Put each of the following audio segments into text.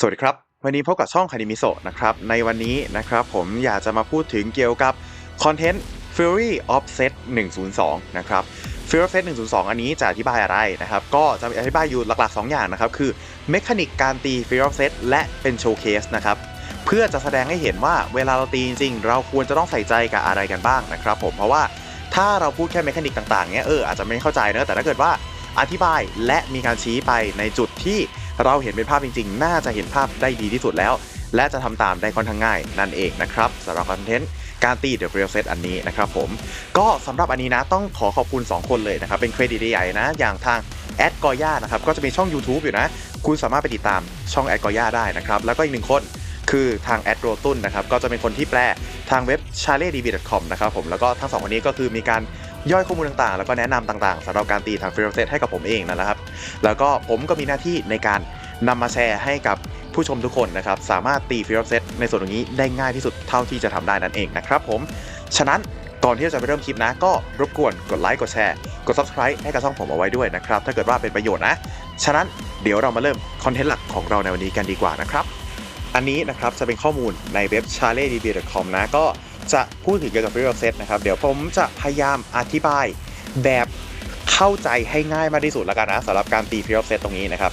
สวัสดีครับ วันนี้พบกับช่องคานิมิโซะนะครับ ในวันนี้นะครับผมอยากจะมาพูดถึงเกี่ยวกับคอนเทนต์ Fury of Set 102 นะครับ Fury of Set 102 อันนี้จะอธิบายอะไรนะครับ ก็จะอธิบายอยู่หลักๆ 2 อย่างนะครับ คือเมคานิกการตี Fury of Set และเป็นโชว์เคสนะครับ เพื่อจะแสดงให้เห็นว่าเวลาเราตีจริง ๆ เราควรจะต้องใส่ใจกับอะไรกันบ้างนะครับผม เพราะว่าถ้าเราพูดแค่เมคานิกต่างๆเนี้ยเอออาจจะไม่เข้าใจนะแต่ถ้าเกิดว่าอธิบายและมีการชี้ไปในจุดที่ เราเห็นเป็นภาพจริงๆ น่าจะเห็นภาพได้ดีที่สุดแล้ว และจะทำตามได้ค่อนข้างง่ายนั่นเองนะครับสำหรับคอนเทนต์การตี The Real Set อันนี้นะครับผม ก็สำหรับอันนี้นะต้องขอขอบคุณ 2 คนเลยนะครับ เป็นเครดิตใหญ่นะ อย่างทางแอดกอย่านะครับ ก็จะมีช่อง YouTube อยู่นะ คุณสามารถไปติดตามช่องแอดกอย่าได้นะครับ แล้วก็อีกหนึ่งคนคือทางแอดโรตุนนะครับ ก็จะเป็นคนที่แปลทางเว็บ c h a r l e d b c o m นะครับผมแล้วก็ทั้งสองคนนี้ก็คือมีการ ย่อยข้อมูลต่างๆ แล้วก็แนะนำต่างๆสำหรับการตีทาง Real Set ให้กับผมเองนะครับ แล้วก็ผมก็มีหน้าที่ในการนำมาแชร์ให้กับผู้ชมทุกคนนะครับ สามารถตีฟิลเซตในส่วนตรงนี้ได้ง่ายที่สุดเท่าที่จะทำได้นั่นเองนะครับผม ฉะนั้นก่อนที่จะไปเริ่มคลิปนะ ก็รบกวนกดไลค์กดแชร์กด subscribe ให้กับช่องผมเอาไว้ด้วยนะครับ ถ้าเกิดว่าเป็นประโยชน์นะ ฉะนั้นเดี๋ยวเรามาเริ่มคอนเทนต์หลักของเราในวันนี้กันดีกว่านะครับอันนี้นะครับจะเป็นข้อมูลในเว็บ c h a r l e d b c o m นะก็ จะพูดถึงเกี่ยวกับ Real Set นะครับเดี๋ยวผมจะพยายามอธิบายแบบเข้าใจให้ง่ายมากที่สุดแล้วกันนะสำหรับการตี Real Set ตรงนี้นะครับ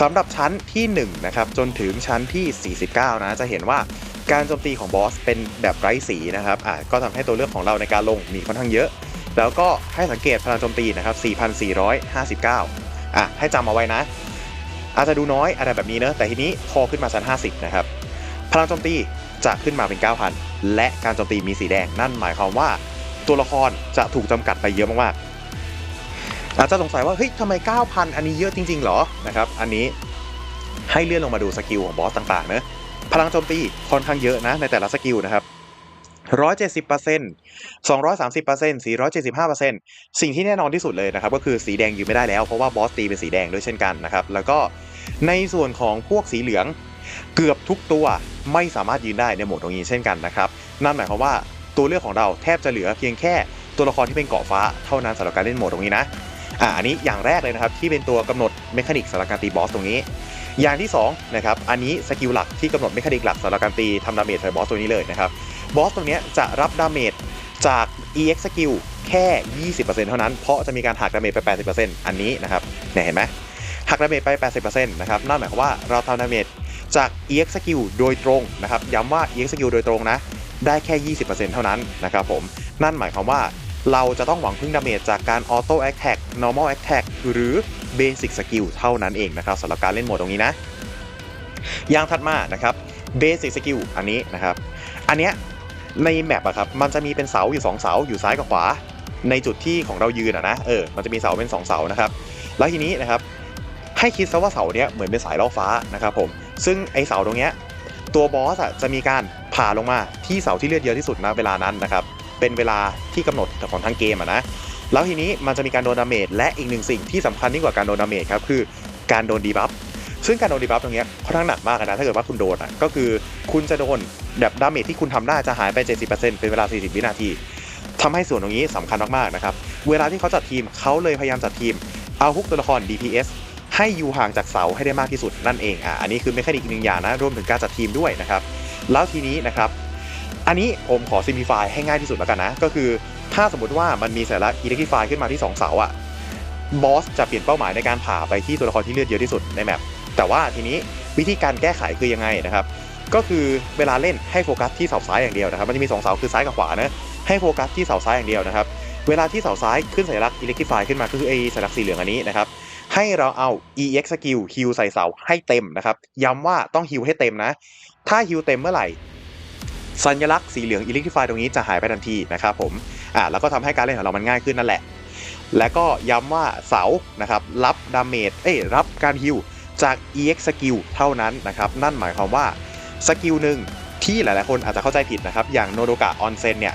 สำหรับชั้นที่1นะครับจนถึงชั้นที่ 49 นะจะเห็นว่าการโจมตีของบอสเป็นแบบไร้สีนะครับอะก็ทำให้ตัวเลือกของเราในการลงมีค่อนข้างเยอะ แล้วก็ให้สังเกตพลังโจมตีนะครับ 4,459 อะให้จำเอาไว้นะ อาจจะดูน้อยอะไรแบบนี้เนอะแต่ทีนี้พอขึ้นมาชั้น 50 นะครับ พลังโจมตีจะขึ้นมาเป็น 9,000และการโจมตีมีสีแดง นั่นหมายความว่าตัวละครจะถูกจำกัดไปเยอะมากๆอาจจะสงสัยว่าเฮ้ยทำไม 9,000 อันนี้เยอะจริง ๆ หรอนะครับอันนี้ให้เลื่อนลงมาดูสกิลของบอสต่างๆเนะพลังโจมตีค่อนข้างเยอะนะในแต่ละสกิลนะครับ170% 230% 475%สิ่งที่แน่นอนที่สุดเลยนะครับก็คือสีแดงอยืนไม่ได้แล้วเพราะว่าบอสตีเป็นสีแดงด้วยเช่นกันนะครับแล้วก็ในส่วนของพวกสีเหลือง เกือบทุกตัวไม่สามารถยืนได้ในโหมดตรงนี้เช่นกันนะครับนั่นหมายความว่าตัวเลือกของเราแทบจะเหลือเพียงแค่ตัวละครที่เป็นเกาะฟ้าเท่านั้นสำหรับการเล่นโหมดตรงนี้นะอ่าอันนี้อย่างแรกเลยนะครับที่เป็นตัวกำหนดเมคานิกสำหรับการตีบอสตรงนี้ อย่างที่2นะครับอันนี้สกิลหลักที่กำหนดเมคานิกหลักสำหรับการตีทำดาเมจใส่บอสตัวนี้เลยนะครับบอสตัวนี้จะรับดาเมจจาก EX สกิลแค่ 20%เท่านั้น เพราะจะมีการหักดาเมจไป 80%อันนี้นะครับเนี่ยเห็นไหมหักดาเมจไป 80%นะครับนั่นหมายความว่าเราทำดาเมจ จาก EX สกิลโดยตรงนะครับย้ำว่า EX สกิลโดยตรงนะได้แค่ 20%เท่านั้นนะครับผมนั่นหมายความว่าเราจะต้องหวังพึ่งดาเมจจากการออโต้แอคแท็ก normal attack หรือ basic skill เท่านั้นเองนะครับสำหรับการเล่นโหมดตรงนี้นะ อย่างถัดมานะครับ basic skill อันนี้นะครับ อันเนี้ยในแมปอะครับมันจะมีเป็นเสาอยู่ 2 เสาอยู่ซ้ายกับขวา ในจุดที่ของเรายืนอะนะเออมันจะมีเสาเป็น 2 เสานะครับ แล้วทีนี้นะครับให้คิดซะว่าเสาเนี้ยเหมือนเป็นสายล่อฟ้านะครับผม ซึ่งไอเสาตรงเนี้ยตัวบอสอะจะมีการผ่าลงมาที่เสาที่เลือดเยอะที่สุดนะเวลานั้นนะครับเป็นเวลาที่กำหนดของทั้งเกมอะนะแล้วทีนี้มันจะมีการโดนดาเมจและอีกหนึ่งสิ่งที่สำคัญยิ่งกว่าการโดนดาเมจครับคือการโดนดีบัฟซึ่งการโดนดีบัฟตรงเนี้ยค่อนข้างหนักมากนะถ้าเกิดว่าคุณโดนอะก็คือคุณจะโดนแบบดาเมจที่คุณทำได้จะหายไป 70%เป็นเวลา 40 วินาทีทำให้ส่วนตรงนี้สำคัญมากๆนะครับเวลาที่เขาจัดทีมเขาเลยพยายามจัดทีมเอาพวกตัวละคร DPS ให้อยู่ห่างจากเสาให้ได้มากที่สุดนั่นเองอะอันนี้คือเมคานิกอีกหนึ่งอย่างนะรวมถึงการจัดทีมด้วยนะครับแล้วทีนี้นะครับอันนี้ผมขอซิมพลิฟายให้ง่ายที่สุดแล้วกันนะ ก็คือถ้าสมมติว่ามันมีสัญลักษณ์อิเล็กทริฟายขึ้นมาที่ 2 เสาอะบอสจะเปลี่ยนเป้าหมายในการผ่าไปที่ตัวละครที่เลือดเยอะที่สุดในแมปแต่ว่าทีนี้วิธีการแก้ไขคือยังไงนะครับ ก็คือเวลาเล่นให้โฟกัสที่เสาซ้ายอย่างเดียวนะครับมันจะมี 2 เสาคือซ้ายกับขวานะให้โฟกัสที่เสาซ้ายอย่างเดียวนะครับเวลาที่เสาซ้ายขึ้นสัญลักษณ์อิเล็กทริฟายขึ้นมาก็คือไอสัญลักษณ์สีเหลืองอันนี้นะครับ ให้เราเอา EX skill ฮิวใส่เสาให้เต็มนะครับ ย้ำว่าต้องฮิวให้เต็มนะ ถ้าฮิวเต็มเมื่อไหร่ สัญลักษณ์สีเหลืองอิเล็กทริฟายตรงนี้จะหายไปทันทีนะครับผมอ่าแล้วก็ทำให้การเล่นของเรามันง่ายขึ้นนั่นแหละ และก็ย้ำว่าเสานะครับรับดาเมจเอ้ยรับการฮิวจาก EX skill เท่านั้นนะครับ นั่นหมายความว่าสกิลหนึ่งที่หลายๆคนอาจจะเข้าใจผิดนะครับ อย่างโนโดกะออนเซนเนี่ย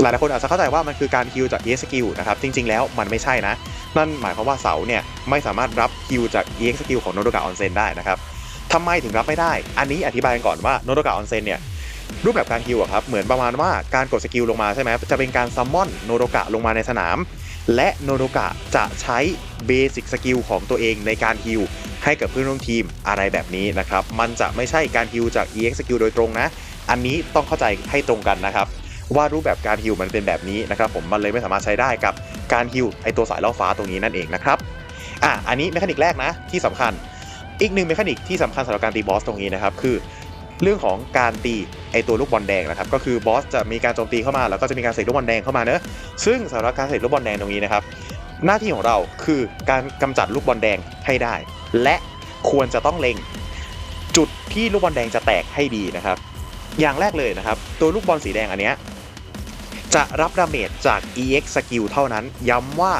หลายๆคนอาจจะเข้าใจว่ามันคือการฮิวจาก EX skill นะครับ จริง ๆ แล้วมันไม่ใช่นะ นั่นหมายความว่าเสาเนี่ยไม่สามารถรับฮิวจาก EX skill ของโนโดกะออนเซนได้นะครับทำไมถึงรับไม่ได้ อันนี้อธิบายกันก่อนว่าโนโดกะออนเซนเนี่ยรูปแบบการฮิวอะครับเหมือนประมาณว่าการกดสกิลลงมาใช่ไหมจะเป็นการซัมมอนโนโดกะลงมาในสนาม และโนโดกะจะใช้เบสิกสกิลของตัวเองในการฮิวให้กับเพื่อนร่วมทีมอะไรแบบนี้นะครับมันจะไม่ใช่การฮิวจาก EX skill โดยตรงนะ อันนี้ต้องเข้าใจให้ตรงกันนะครับว่ารูปแบบการฮิวมันเป็นแบบนี้นะครับผมมันเลยไม่สามารถใช้ได้กับ การฮิวไอตัวสายล่อฟ้าตรงนี้นั่นเองนะครับอะอันนี้เมคานิกแรกนะที่สำคัญ อีกหนึ่งเมคานิกที่สำคัญสำหรับการตีบอสตรงนี้นะครับคือเรื่องของการตีไอตัวลูกบอลแดงนะครับก็คือบอสจะมีการโจมตีเข้ามาแล้วก็จะมีการเสกลูกบอลแดงเข้ามาเนอะซึ่งสำหรับการเสกลูกบอลแดงตรงนี้นะครับหน้าที่ของเราคือการกำจัดลูกบอลแดงให้ได้ และควรจะต้องเล็งจุดที่ลูกบอลแดงจะแตกให้ดีนะครับ อย่างแรกเลยนะครับ ตัวลูกบอลสีแดงอันเนี้ย จะรับดาเมจจาก EX skill เท่านั้น ย้ำว่า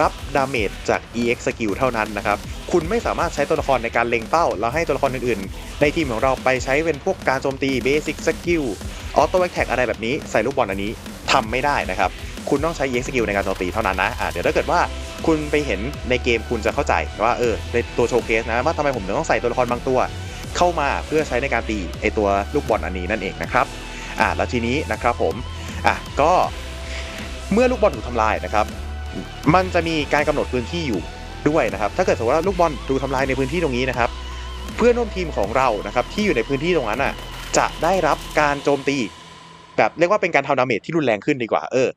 รับดาเมจจาก EX skill เท่านั้นนะครับ คุณไม่สามารถใช้ตัวละครในการเล็งเป้า แล้วให้ตัวละครอื่นๆ ในทีมของเราไปใช้เป็นพวกการโจมตี Basic Skill Auto Attack อะไรแบบนี้ใส่ลูกบอลอันนี้ทำไม่ได้นะครับ คุณต้องใช้ EX skill ในการโจมตีเท่านั้นนะะเดี๋ยวถ้าเกิดว่าคุณไปเห็นในเกมคุณจะเข้าใจว่าเออในตัวโชว์เคสนะว่าทำไมผมถึงต้องใส่ตัวละครบางตัว เข้ามาเพื่อใช้ในการตีไอตัวลูกบอลอันนี้นั่นเองนะครับอะแล้วทีนี้นะครับผม อะก็เมื่อลูกบอลถูกทำลายนะครับ มันจะมีการกำหนดพื้นที่อยู่ด้วยนะครับ ถ้าเกิดสมมติว่าลูกบอลถูกทำลายในพื้นที่ตรงนี้นะครับ เพื่อนร่วมทีมของเรานะครับที่อยู่ในพื้นที่ตรงนั้นอะจะได้รับการโจมตีแบบเรียกว่าเป็นการทำดาเมจที่รุนแรงขึ้นดีกว่า เออ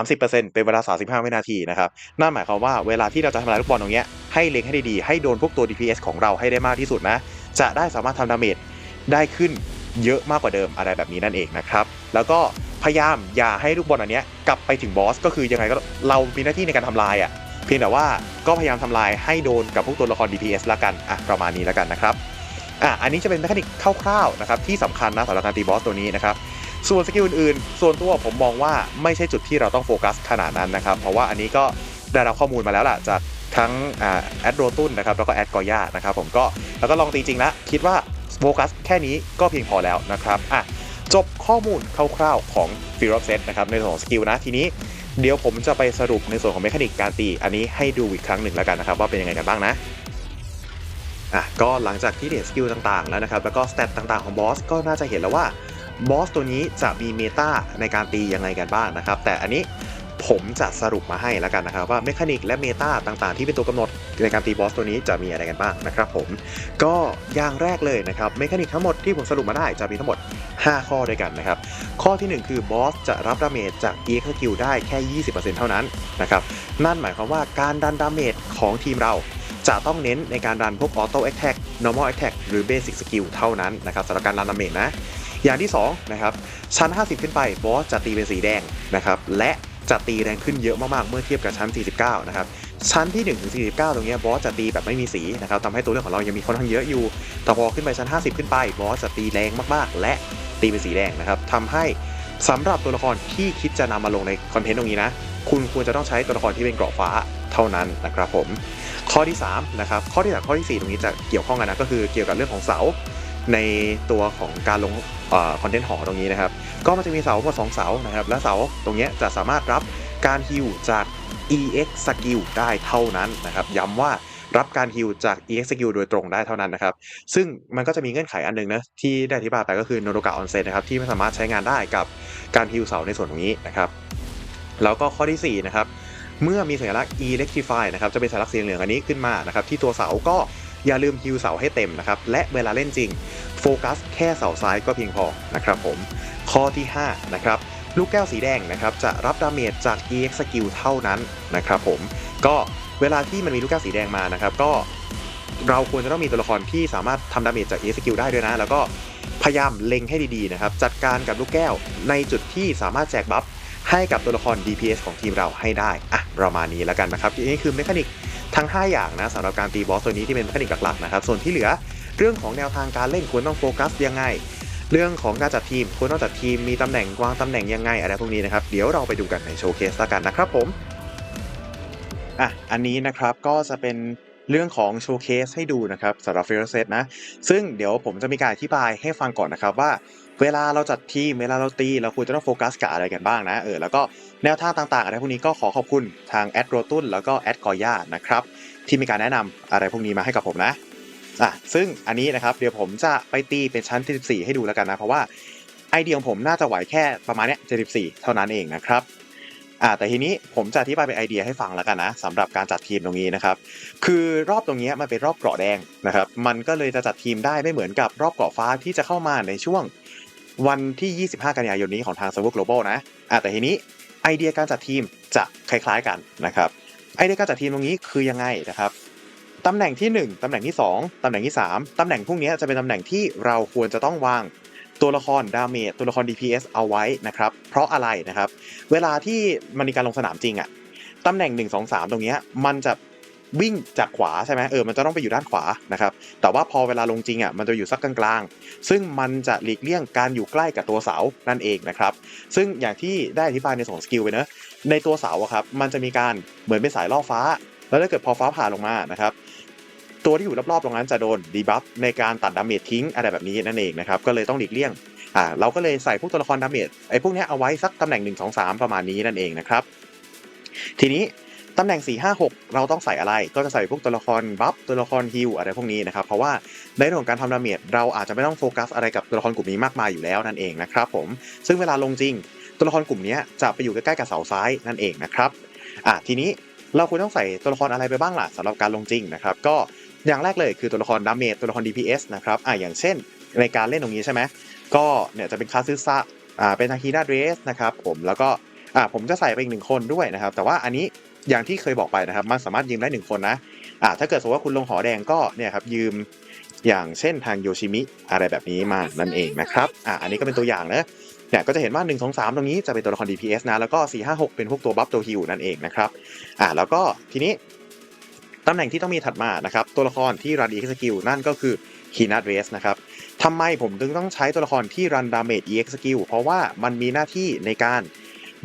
30%เป็นเวลา35วินาทีนะครับ นั่นหมายความว่าเวลาที่เราจะทำลายลูกบอลตรงเนี้ยให้เล็งให้ดีๆ ให้โดนพวกตัว DPS ของเราให้ได้มากที่สุดนะ จะได้สามารถทำดาเมจได้ขึ้นเยอะมากกว่าเดิมอะไรแบบนี้นั่นเองนะครับ แล้วก็ พยายามอย่าให้ลูกบอลอันเนี้ยกลับไปถึงบอสก็คือยังไงก็เรามีหน้าที่ในการทำลายอะเพียงแต่ว่าก็พยายามทำลายให้โดนกับพวกตัวละคร DPS ละกันอะประมาณนี้ล้วกันนะครับอะอันนี้จะเป็นเมคนิกคร่าวๆนะครับที่สำคัญนะสำหรับการตีบอสตัวนี้นะครับส่วนสกิลอื่นๆ ส่วนตัวผมมองว่าไม่ใช่จุดที่เราต้องโฟกัสขนาดนั้นนะครับเพราะว่าอันนี้ก็ได้รับข้อมูลมาแล้วล่ะจากทั้งอ่าแอดโรตุนนะครับแล้วก็แอดกอย่านะครับผมก็แล้วก็ลองตีจริงล้วคิดว่าโฟกัสแค่นี้ก็เพียงพอแล้วนะครับอะ จบข้อมูลคร่าวๆของ f ear of Set นะครับในส่วนของสกิลนะทีนี้เดี๋ยวผมจะไปสรุปในส่วนของเมคานิกการตี อันนี้ให้ดูอีกครั้งหนึ่งแล้วกันนะครับว่าเป็นยังไงกันบ้างนะอะก็หลังจากที่เดทสกิลต่างๆแล้วนะครับแล้วก็สเตตต่างๆของบอสก็น่าจะเห็นแล้วว่าบอสตัวนี้จะมีเมตาในการตียังไงกันบ้างนะครับแต่อันนี้ ผมจะสรุปมาให้แล้วกันนะครับว่าเมคานิกและเมตาต่างๆ ที่เป็นตัวกำหนดในการตีบอสตัวนี้จะมีอะไรกันบ้างนะครับผมก็อย่างแรกเลยนะครับเมคานิกทั้งหมดที่ผมสรุปมาได้จะมีทั้งหมด 5 ข้อด้วยกันนะครับข้อทีหนึ่1 คือบอสจะรับดาเมจจาก EX skill ได้แค่ 20%เท่านั้นนะครับนั่นหมายความว่าการดันดาเมจของทีมเราจะต้องเน้นในการดันพวก Auto Attack Normal Attack หรือ Basic Skill เท่านั้นนะครับสำหรับการดันดาเมจนะอย่างที่2นะครับชั้น 50 ขึ้นไปบอสจะตีเป็นสีแดงนะครับและ จะตีแรงขึ้นเยอะมากๆ เมื่อเทียบกับชั้น 49 นะครับ ชั้นที่1ถึง49 ตรงนี้บอสจะตีแบบไม่มีสีนะครับทำให้ตัวเลือกของเรายังมีค่อนข้างเยอะอยู่ แต่พอขึ้นไปชั้น 50 ขึ้นไปบอสจะตีแรงมากๆ และตีเป็นสีแดงนะครับทำให้สำหรับตัวละครที่คิดจะนำมาลงในคอนเทนต์ตรงนี้นะ คุณควรจะต้องใช้ตัวละครที่เป็นเกราะฟ้าเท่านั้นนะครับผม ข้อที่3นะครับ ข้อที่สามข้อทีสี่ 4 ตรงนี้จะเกี่ยวข้องกันนะ ก็คือเกี่ยวกับเรื่องของเสาในตัวของการลง คอนเทนต์หอตรงนี้นะครับ ก็มันจะมีเสาทั้งหมดสองเสานะครับ และเสาตรงนี้จะสามารถรับการฮิวจาก EX skill ได้เท่านั้นนะครับ ย้ำว่ารับการฮิวจาก EX skill โดยตรงได้เท่านั้นนะครับ ซึ่งมันก็จะมีเงื่อนไขอันหนึงนะที่ได้อธิบายไปก็คือโนโดกะออนเซ็นนะครับที่ไม่สามารถใช้งานได้กับการฮิวเสาในส่วนตรงนี้นะครับ แล้วก็ข้อที่4นะครับเมื่อมีสัญลักษณ์ electrify นะครับจะเป็นสัญลักษณ์สีเหลืองอันนี้ขึ้นมานะครับที่ตัวเสาก็อย่าลืมฮิวเสาให้เต็มนะครับและเวลาเล่นจริง ฟกัสแค่เสาซ้ายก็เพียงพอนะครับผม ข้อที่ 5 นะครับ ลูกแก้วสีแดงนะครับจะรับดาเมจจาก EX skill เท่านั้นนะครับผม ก็เวลาที่มันมีลูกแก้วสีแดงมานะครับ ก็เราควรจะต้องมีตัวละครที่สามารถทำดาเมจจาก EX skill ได้ด้วยนะ แล้วก็พยายามเล็งให้ดีๆนะครับ จัดการกับลูกแก้วในจุดที่สามารถแจกบัฟให้กับตัวละคร DPS ของทีมเราให้ได้อะประมาณนี้แล้วกันนะครับนี่คือเมคานิกทั้ง 5 อย่างนะสำหรับการตีบอสตัวนี้ที่เป็นเมคานิกหลักๆนะครับ ส่วนที่เหลือ เรื่องของแนวทางการเล่นควรต้องโฟกัสยังไง เรื่องของการจัดทีมควรต้องจัดทีมมีตำแหน่งวางตำแหน่งยังไงอะไรพวกนี้นะครับเดี๋ยวเราไปดูกันในโชว์เคสล้วกันนะครับผมอะอันนี้นะครับก็จะเป็นเรื่องของโชว์เคสให้ดูนะครับสำหรับเฟรเซตนะ ซึ่งเดี๋ยวผมจะมีการอธิบายให้ฟังก่อนนะครับว่า เวลาเราจัดทีมเวลาเราตีเราควรจะต้องโฟกัสกับอะไรกันบ้างนะเออแล้วก็แนวทางต่างๆ อะไรพวกนี้ก็ขอขอบคุณทางแอดโรตุนแล้วก็แอดกอย่านะครับที่มีการแนะนำอะไรพวกนี้มาให้กับผมนะ อะซึ่งอันนี้นะครับเดี๋ยวผมจะไปตีเป็นชั้นที่14ให้ดูแล้วกันนะ เพราะว่าไอเดียของผมน่าจะไหวแค่ประมาณเนี้ย74 เท่านั้นเองนะครับอ่าแต่ทีนี้ผมจะอธิบายเป็นไอเดียให้ฟังแล้วกันนะสำหรับการจัดทีมตรงนี้นะครับคือรอบตรงนี้มันเป็นรอบเกราะแดงนะครับมันก็เลยจะจัดทีมได้ไม่เหมือนกับรอบเกราะฟ้าที่จะเข้ามาในช่วงวันที่ 25 กันยายนนี้ของทาง Server Global นะอ่าแต่ทีนี้ไอเดียการจัดทีมจะคล้ายๆกันนะครับไอเดียการจัดทีมตรงนี้คือยังไงนะครับ ตำแหน่งที่ 1ตำแหน่งที่ 2ตำแหน่งที่ 3ตำแหน่งพวกนี้จะเป็นตำแหน่งที่เราควรจะต้องวางตัวละครดาเมจตัวละคร DPS เอาไว้นะครับ เพราะอะไรนะครับ เวลาที่มันมีการลงสนามจริงอะตำแหน่ง 1 2 3 ตรงนี้มันจะวิ่งจากขวาใช่ไหมเออมันจะต้องไปอยู่ด้านขวานะครับ แต่ว่าพอเวลาลงจริงอะมันจะอยู่สักกลางๆ ซึ่งมันจะหลีกเลี่ยงการอยู่ใกล้กับตัวเสานั่นเองนะครับ ซึ่งอย่างที่ได้อธิบายในส่วนสกิลไปเนอะในตัวเสาอะครับมันจะมีการเหมือนเป็นสายล่อฟ้า แล้วถ้าเกิดพอฟ้าผ่าลงมานะครับ ตัวที่อยู่รอบๆตรงนั้นจะโดนดีบัฟในการตัดดาเมจทิ้งอะไรแบบนี้นั่นเองนะครับก็เลยต้องหลีกเลี่ยงอ่าเราก็เลยใส่พวกตัวละครดาเมจไอ้พวกนี้เอาไว้สักตำแหน่ง 1 2 3 ประมาณนี้นั่นเองนะครับทีนี้ตำแหน่ง 4 5 6 เราต้องใส่อะไร ก็จะใส่พวกตัวละครบัฟตัวละครฮิลอะไรพวกนี้นะครับ เพราะว่าในเรื่องของการทำดาเมจเราอาจจะไม่ต้องโฟกัสอะไรกับตัวละครกลุ่มนี้มากมายอยู่แล้วนั่นเองนะครับผมซึ่งเวลาลงจริง ตัวละครกลุ่มนี้จะไปอยู่ใกล้ๆกับเสาซ้ายนั่นเองนะครับอะทีนี้เราควรต้องใส่ตัวละครอะไรไปบ้างล่ะสำหรับการลงจริงนะครับ ก็ อย่างแรกเลยคือตัวละครดาเมจตัวละคร DPS นะครับอะอย่างเช่นในการเล่นตรงนี้ใช่ไหมก็เนี่ยจะเป็นคาซึซะอ่าเป็นทาคิดาเดรสนะครับผมแล้วก็อ่าผมจะใส่ไปอีกหนึ่งคนด้วยนะครับ แต่ว่าอันนี้อย่างที่เคยบอกไปนะครับ มันสามารถยืมได้หนึ่งคนนะอ่าถ้าเกิดสมมติว่าคุณลงหอแดงก็เนี่ยครับยืมอย่างเช่นทางโยชิมิอะไรแบบนี้มานั่นเองนะครับอ่าอันนี้ก็เป็นตัวอย่างนะเนี่ยก็จะเห็นว่า 1 2 3 ตรงนี้จะเป็นตัวละคร DPS นะ แล้วก็ 4 5 6 เป็นพวกตัวบัฟตัวฮิลนั่นเองนะครับ อ่าแล้วก็ทีนี้ ตำแหน่งที่ต้องมีถัดมานะครับตัวละครที่รัน EX skill นั่นก็คือ k e y n a d r a c e นะครับทำไมผมถึงต้องใช้ตัวละครที่รัน damage EX skill เพราะว่ามันมีหน้าที่ในการ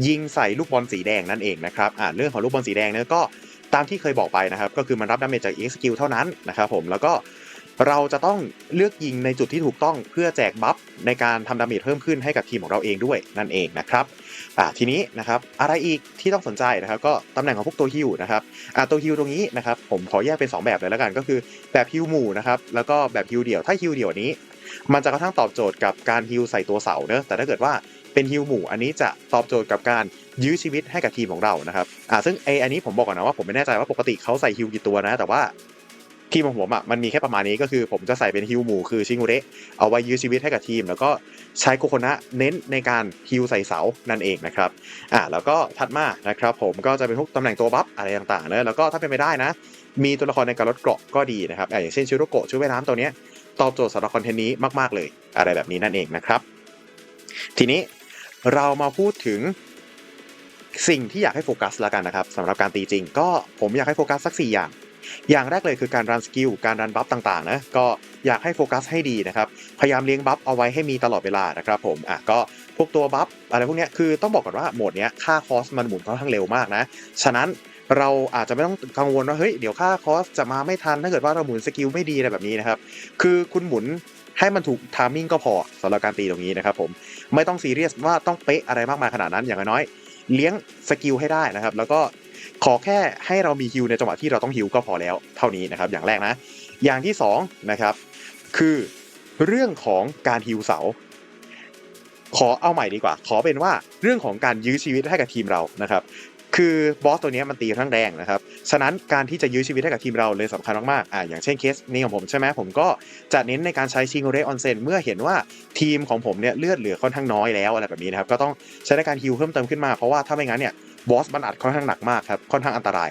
ยิงใส่ลูกบอลสีแดงนั่นเองนะครับอ่าเรื่องของลูกบอลสีแดงเนี่ยก็ตามที่เคยบอกไปนะครับก็คือมันรับดาเมจจาก EX skill เท่านั้นนะครับผมแล้วก็เราจะต้องเลือกยิงในจุดที่ถูกต้องเพื่อแจกบัฟในการทำดาเมจเพิ่มขึ้นให้กับทีมของเราเองด้วยนั่นเองนะครับ อ่าทีนี้นะครับอะไรอีกที่ต้องสนใจนะครับ ก็ตำแหน่งของพวกตัวฮิวนะครับอ่าตัวฮิวตรงนี้นะครับผมขอแยกเป็น 2 แบบเลยแล้วกันก็คือแบบฮิวหมู่นะครับแล้วก็แบบฮิวเดี่ยวถ้าฮิวเดี่ยวนี้ มันจะค่อนข้างตอบโจทย์กับการฮิวใส่ตัวเสาเนอะแต่ถ้าเกิดว่าเป็นฮิวหมู่อันนี้จะตอบโจทย์กับการยื้อชีวิตให้กับทีมของเรานะครับอ่าซึ่งไออันนี้ผมบอกก่อนนะว่าผมไม่แน่ใจว่าปกติเขาใส่ฮิวกี่ตัวนะ แต่ว่า ทีมของผมอะมันมีแค่ประมาณนี้ก็คือผมจะใส่เป็นฮิวหมู่คือชิงูเระเอาไว้ยื้อชีวิตให้กับทีม แล้วก็ใช้โคโคนะเน้นในการฮิวใส่เสานั่นเองนะครับอ่าแล้วก็ถัดมานะครับผมก็จะเป็นพวกตำแหน่งตัวบัฟอะไรต่างๆเนอะแล้วก็ถ้าเป็นไปได้นะ มีตัวละครในการลดเกราะก็ดีนะครับอย่างเช่นชิโรโกะชุดว่ายน้ำตัวเนี้ยตอบโจทย์สำหรับคอนเทนต์นี้มาก ๆ เลย อะไรแบบนี้นั่นเองนะครับ ทีนี้เรามาพูดถึงสิ่งที่อยากให้โฟกัสแล้วกันนะครับสำหรับการตีจริง ก็ผมอยากให้โฟกัสสัก 4 อย่าง อย่างแรกเลยคือการรันสกิลการรันบัฟต่างๆนะก็อยากให้โฟกัสให้ดีนะครับพยายามเลี้ยงบัฟเอาไว้ให้มีตลอดเวลานะครับผมอะก็พวกตัวบัฟอะไรพวกเนี้ยคือต้องบอกก่อนว่าโหมดเนี้ยค่าคอสมันหมุนค่อนข้างเร็วมากนะฉะนั้นเราอาจจะไม่ต้องกังวลว่าเฮ้ยเดี๋ยวค่าคอสจะมาไม่ทันถ้าเกิดว่าเราหมุนสกิลไม่ดีอะไรแบบนี้นะครับคือคุณหมุนให้มันถูกทามมิ่งก็พอสำหรับการตีตรงนี้นะครับผมไม่ต้องซีเรียสว่าต้องเป๊ะอะไรมากมายขนาดนั้นอย่างน้อยเลี้ยงสกิลให้ได้นะครับ แล้วก็ ขอแค่ให้เรามีฮิวในจังหวะที่เราต้องฮิวก็พอแล้วเท่านี้นะครับ อย่างแรกนะ อย่างที่สองนะครับคือเรื่องของการฮิวเสา ขอเอาใหม่ดีกว่า ขอเป็นว่าเรื่องของการยื้อชีวิตให้กับทีมเรานะครับคือบอสตัวนี้มันตีทั้งแดงนะครับ ฉะนั้นการที่จะยื้อชีวิตให้กับทีมเราเลยสำคัญมากๆ อ่าอย่างเช่นเคสนี้ของผมใช่ไหมผมก็จะเน้นในการใช้ชิงเรออนเซนเมื่อเห็นว่าทีมของผมเนี่ยเลือดเหลือค่อนข้างน้อยแล้วอะไรแบบนี้นะครับ ก็ต้องใช้ในการฮิวเพิ่มเติมขึ้นมา เพราะว่าถ้าไม่งั้นเนี่ย บอสมันอัดค่อนข้างหนักมากครับค่อนข้างอันตราย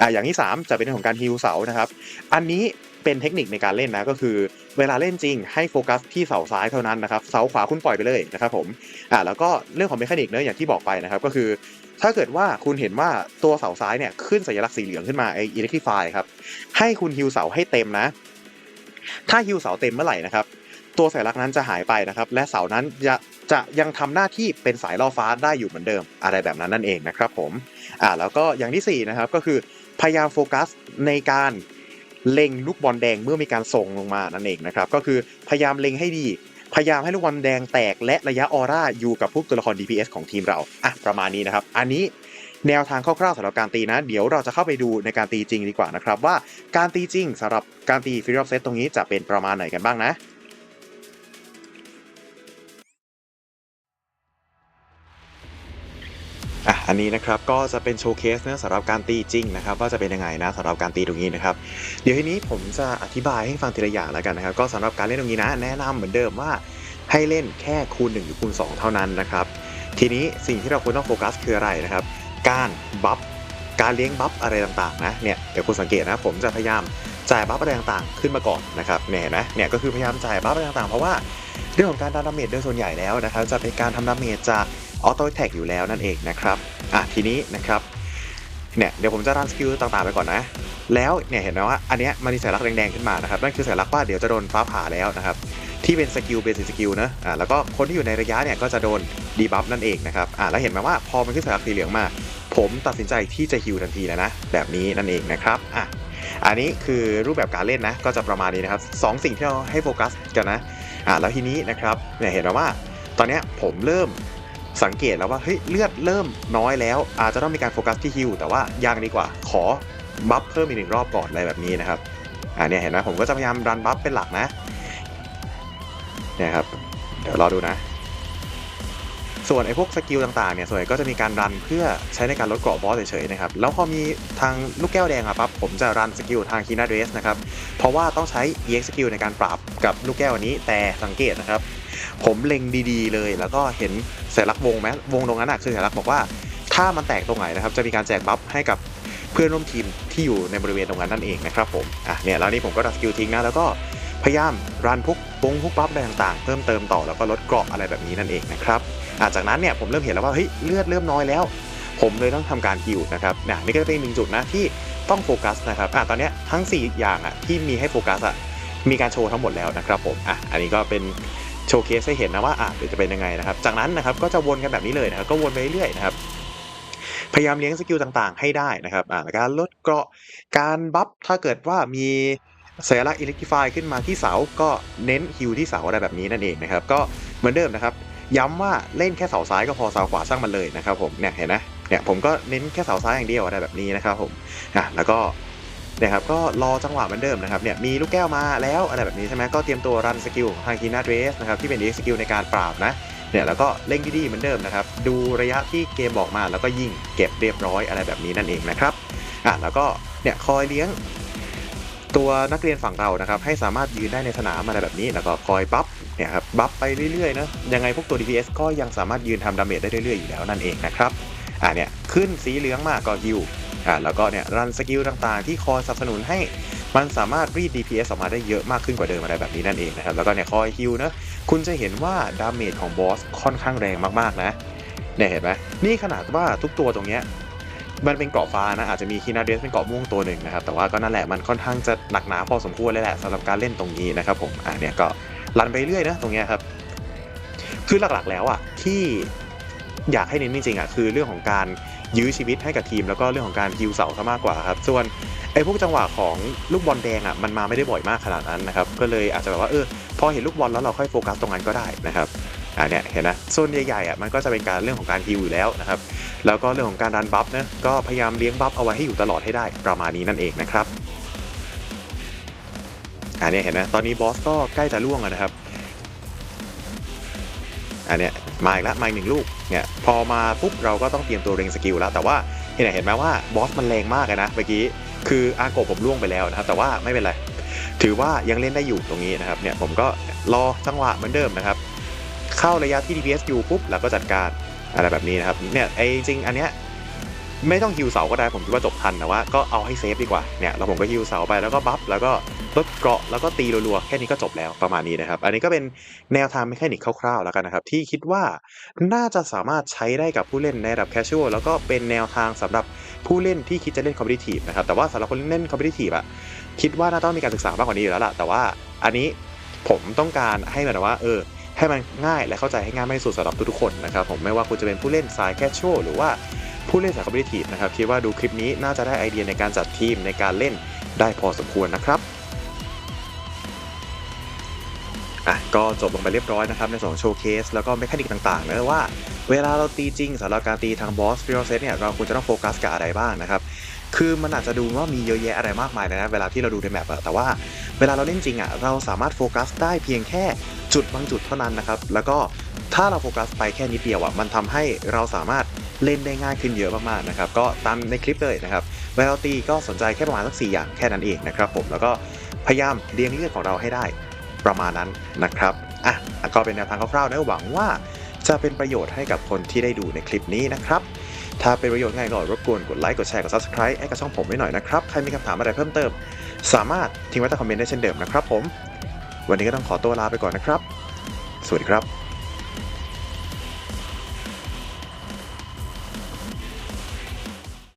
อ่าอย่างที่ 3 จะเป็นเรื่องของการฮิวเสานะครับอันนี้เป็นเทคนิคในการเล่นนะก็คือ เวลาเล่นจริงให้โฟกัสที่เสาซ้ายเท่านั้นนะครับเสาขวาคุณปล่อยไปเลยนะครับผมอ่าแล้วก็เรื่องของเมคานิกเนอะอย่างที่บอกไปนะครับก็คือ ถ้าเกิดว่าคุณเห็นว่าตัวเสาซ้ายเนี่ยขึ้นสัญลักษณ์สีเหลืองขึ้นมาไออิเล็กทริฟายครับให้คุณฮิวเสาให้เต็มนะ ถ้าฮิวเสาเต็มเมื่อไหร่นะครับตัวสัญลักษณ์นั้นจะหายไปนะครับและเสานั้นจะ จะยังทำหน้าที่เป็นสายล่อฟ้าได้อยู่เหมือนเดิม อะไรแบบนั้นนั่นเองนะครับผมอ่าแล้วก็อย่างที่สี่นะครับก็คือพยายามโฟกัสในการเล็งลูกบอลแดงเมื่อมีการส่งลงมานั่นเองนะครับก็คือพยายามเล็งให้ดี พยายามให้ลูกบอลแดงแตกและระยะออร่าอยู่กับพวกตัวละคร DPS ของทีมเราอะประมาณนี้นะครับ อันนี้แนวทางคร่าวๆสำหรับการตีนะ เดี๋ยวเราจะเข้าไปดูในการตีจริงดีกว่านะครับว่าการตีจริงสำหรับการตีฟิลล์เซตตรงนี้จะเป็นประมาณไหนกันบ้างนะ อันนี้นะครับก็จะเป็นโชว์เคสนะสำหรับการตีจริงนะครับว่าจะเป็นยังไงนะสำหรับการตีตรงนี้นะครับเดี๋ยวทีนี้ผมจะอธิบายให้ฟังทีละอย่างแล้วกันนะครับ ก็สำหรับการเล่นตรงนี้นะแนะนำเหมือนเดิมว่าให้เล่นแค่คูณ1หรือคูณ2 เท่านั้นนะครับ ทีนี้สิ่งที่เราควรต้องโฟกัสคืออะไรนะครับ การบัฟการเลี้ยงบัฟอะไรต่างๆนะเนี่ยเดี๋ยวคุณสังเกตนะผมจะพยายามจ่ายบัฟอะไรต่างๆขึ้นมาก่อนนะครับเนี่ยเห็นไหมเนี่ยก็คือพยายามจ่ายบัฟอะไรต่างๆเพราะว่าเรื่องของการดาเมจโดยส่วนใหญ่แล้วนะครับจะเป็นการทำดาเมจจากออโต้แท็กอยู่แล้วนั่นเองนะครับ อะทีนี้นะครับเนี่ยเดี๋ยวผมจะรันสกิลต่างๆไปก่อนนะ แล้วเนี่ยเห็นไหมว่าอันเนี้ยมันมีสัญลักษณ์แดงๆขึ้นมานะครับนั่นคือสัญลักษณ์ว่าเดี๋ยวจะโดนฟ้าผ่าแล้วนะครับที่เป็นสกิลเบสิสกิลนะอ่าแล้วก็คนที่อยู่ในระยะเนี่ยก็จะโดนดีบัฟนั่นเองนะครับอ่าแล้วเห็นไหมว่าพอมันขึ้นสัญลักษณ์สีเหลืองมา ผมตัดสินใจที่จะฮิวทันทีแล้วนะแบบนี้นั่นเองนะครับอะอันนี้คือรูปแบบการเล่นนะก็จะประมาณนี้นะครับสองสิ่งที่เราให้โฟกัสกันนะอ่าแล้วทีนี้นะครับเนี่ยเห็นไหมว่า ตอนเนี้ยผมเริ่ม สังเกตแล้วว่าเฮ้ยเลือดเริ่มน้อยแล้ว อาจจะต้องมีการโฟกัสที่ฮิวแต่ว่ายังดีกว่าขอบัฟเพิ่มอีกหนึ่งรอบก่อนอะไรแบบนี้นะครับอ่าเนี่ยเห็นไหมผมก็จะพยายามรันบัฟเป็นหลักนะเนี่ยครับเดี๋ยวรอดูนะ ส่วนไอ้พวกสกิลต่างๆเนี่ยส่วนใหญ่ก็จะมีการรันเพื่อใช้ในการลดเกราะบอสเฉยๆนะครับแล้วพอมีทางลูกแก้วแดงอะปั๊บผมจะรันสกิลทางคีนาเดรสนะครับเพราะว่าต้องใช้ EX สกิลในการปราบกับลูกแก้วอันนี้แต่สังเกตนะครับ ผมเล็งดีๆเลย แล้วก็เห็น สัญลักษณ์วงไหมวงตรงนั้นอะคือสัญลักษณ์บอกว่า ถ้ามันแตกตรงไหนนะครับจะมีการแจกบัฟให้กับเพื่อนร่วมทีมที่อยู่ในบริเวณตรงนั้นนั่นเองนะครับผมอะเนี่ยแล้วนี่ผมก็ดัสกิลทิ้งนะแล้วก็พยายามรันพวกปงพวกบัฟอะไรต่างๆ เพิ่มเติมต่อแล้วก็ลดเกราะอะไรแบบนี้นั่นเองนะครับอะจากนั้นเนี่ยผมเริ่มเห็นแล้วว่าเฮ้ยเลือดเริ่มน้อยแล้ว ผมเลยต้องทำการฮิวนะครับเนี่ยนี่ก็เป็นอีกหนึ่งจุดนะที่ต้องโฟกัสนะครับอะตอนนี้ทั้ง 4 อย่างอะที่มีให้โฟกัสอะมีการโชว์ทั้งหมดแล้วนะครับผมอะอันนี้ก็เป็น โชว์เคสให้เห็นนะว่าอะเดี๋ยวจะเป็นยังไงนะครับ จากนั้นนะครับก็จะวนกันแบบนี้เลยนะครับก็วนไปเรื่อยๆนะครับพยายามเลี้ยงสกิลต่างๆ ให้ได้นะครับอ่าการลดเกราะการบัฟถ้าเกิดว่ามีสัญลักษณ์อิเล็กทริฟายขึ้นมาที่เสา ก็เน้นฮิวที่เสาอะไรแบบนี้นั่นเองนะครับ ก็เหมือนเดิมนะครับ ย้ำว่าเล่นแค่เสาซ้ายก็พอเสาขวาสร้างมันเลยนะครับผมเนี่ยเห็นไหมเนี่ยผมก็เน้นแค่เสาซ้ายอย่างเดียวอะไรแบบนี้นะครับผมอะแล้วก็ นี่ยครับก็รอจังหวะเหมือนเดิมนะครับเนี่ยมีลูกแก้วมาแล้วอะไรแบบนี้ใช่ไหมก็เตรียมตัวรันสกิลทางคีนาเดรสนะครับที่เป็นเอีกสกิลในการปราบนะเนี่ยแล้วก็เล่งดีๆเหมือนเดิมนะครับดูระยะที่เกมบอกมาแล้วก็ยิงเก็บเรียบร้อยอะไรแบบนี้นั่นเองนะครับอะแล้วก็เนี่ยคอยเลี้ยงตัวนักเรียนฝั่งเรานะครับให้สามารถยืนได้ในสนามอะไรแบบนี้แล้วก็คอยบัฟเนี่ยครับบัฟไปเรื่อยๆนะยังไงพวกตัว DPS ก็ยังสามารถยืนทำดาเมจได้เรื่อยๆอยู่แล้วนั่นเองนะครับอะเนี่ยขึ้นสีเหลืองมาก็ฮิว อะแล้วก็เนี่ยรันสกิลต่างๆ ที่คอยสนับสนุนให้มันสามารถรีด DPS ออกมาได้เยอะมากขึ้นกว่าเดิมอะไรแบบนี้นั่นเองนะครับแล้วก็เนี่ยคอยฮิวนะคุณจะเห็นว่าดาเมจของบอสค่อนข้างแรงมากๆนะเนี่ยเห็นไหมนี่ขนาดว่าทุกตัวตรงเนี้ยมันเป็นเกาะฟ้านะอาจจะมีคีนาเดสเป็นเกาะม่วงตัวหนึ่งนะครับแต่ว่าก็นั่นแหละมันค่อนข้างจะหนักหนาพอสมควรเลยแหละสำหรับการเล่นตรงนี้นะครับผมอ่าเนี่ยก็รันไปเรื่อยนะตรงเนี้ยครับคือหลักๆแล้วอะที่อยากให้เน้นจริงๆอะคือเรื่องของการ ยื้อชีวิตให้กับทีม แล้วก็เรื่องของการฮิวเสาซะมากกว่าครับ ส่วนไอ้พวกจังหวะของลูกบอลแดงอะมันมาไม่ได้บ่อยมากขนาดนั้นนะครับ ก็เลยอาจจะแบบว่าเออพอเห็นลูกบอลแล้วเราค่อยโฟกัสตรงนั้นก็ได้นะครับอ่าเนี่ยเห็นนะโซนใหญ่ๆอะมันก็จะเป็นการเรื่องของการฮิวอยู่แล้วนะครับแล้วก็เรื่องของการดันบัฟนะก็พยายามเลี้ยงบัฟเอาไว้ให้อยู่ตลอดให้ได้ประมาณนี้นั่นเองนะครับอ่าเนี่ยเห็นนะตอนนี้บอสก็ใกล้จะล่วงแล้วนะครับ อันเนี้ยมาอีกแล้วมาอีกหนึ่งลูกเนี่ยพอมาปุ๊บเราก็ต้องเตรียมตัวเร่งสกิลแล้วแต่ว่าเนี่ยเห็นไหมว่าบอสมันแรงมากเลยนะเมื่อกี้คืออาโกผมล่วงไปแล้วนะครับแต่ว่าไม่เป็นไรถือว่ายังเล่นได้อยู่ตรงนี้นะครับเนี่ยผมก็รอจังหวะเหมือนเดิมนะครับเข้าระยะที่ DPS อยู่ปุ๊บแล้วก็จัดการอะไรแบบนี้นะครับเนี่ยไอ้จริงอันเนี้ย ไม่ต้องฮิวเสาก็ได้ผมคิดว่าจบทันแต่ว่าก็เอาให้เซฟดีกว่าเนี่ยแล้วผมก็ฮิวเสาไปแล้วก็บัฟแล้วก็ลดเกราะแล้วก็ตีรัวๆแค่นี้ก็จบแล้วประมาณนี้นะครับอันนี้ก็เป็นแนวทางเมคานิกคร่าวๆแล้วกันนะครับที่คิดว่าน่าจะสามารถใช้ได้กับผู้เล่นในระดับแคชชวลแล้วก็เป็นแนวทางสำหรับผู้เล่นที่คิดจะเล่นคอมเพลทีฟนะครับแต่ว่าสำหรับคนเล่นคอมเพลทีฟอะคิดว่าน่าต้องมีการศึกษามากกว่านี้อยู่แล้วล่ะแต่ว่าอันนี้ผมต้องการให้มันว่าเออให้มันง่ายและเข้าใจให้ง่ายมากที่สุดสำหรับทุกๆคนนะครับผมไม่ว่าคุณจะเป็นผู้เล่นสายแคชชวลหรือว่า ผู้เล่นสายคอมเพลทีฟนะครับคิดว่าดูคลิปนี้น่าจะได้ไอเดียในการจัดทีมในการเล่นได้พอสมควรนะครับอะก็จบลงไปเรียบร้อยนะครับในส่วนของโชว์เคสแล้วก็เมคานิกต่างๆนะว่าเวลาเราตีจริงสำหรับการตีทางบอสฟิโรเซตเนี่ยเราควรจะต้องโฟกัสกับอะไรบ้างนะครับคือมันอาจจะดูว่ามีเยอะแยะอะไรมากมายนะเวลาที่เราดูในแมปอะแต่ว่าเวลาเราเล่นจริงอะเราสามารถโฟกัสได้เพียงแค่จุดบางจุดเท่านั้นนะครับแล้วก็ถ้าเราโฟกัสไปแค่นิดเดียวอะมันทำให้เราสามารถ เล่นได้ง่ายขึ้นเยอะมากๆนะครับก็ตามในคลิปเลยนะครับเวลาตีก็สนใจแค่ประมาณสัก4อย่างแค่นั้นเองนะครับผมแล้วก็พยายามเรียงเลือดของเราให้ได้ประมาณนั้นนะครับอะก็เป็นแนวทางคร่าวๆนะหวังว่าจะเป็นประโยชน์ให้กับคนที่ได้ดูในคลิปนี้นะครับ ถ้าเป็นประโยชน์ไงก็รบกวนกดไลค์กดแชร์กด subscribe ให้กับช่องผมไว้หน่อยนะครับ ใครมีคำถามอะไรเพิ่มเติม สามารถทิ้งไว้ใต้คอมเมนต์ได้เช่นเดิมนะครับผม วันนี้ก็ต้องขอตัวลาไปก่อนนะครับ สวัสดีครับ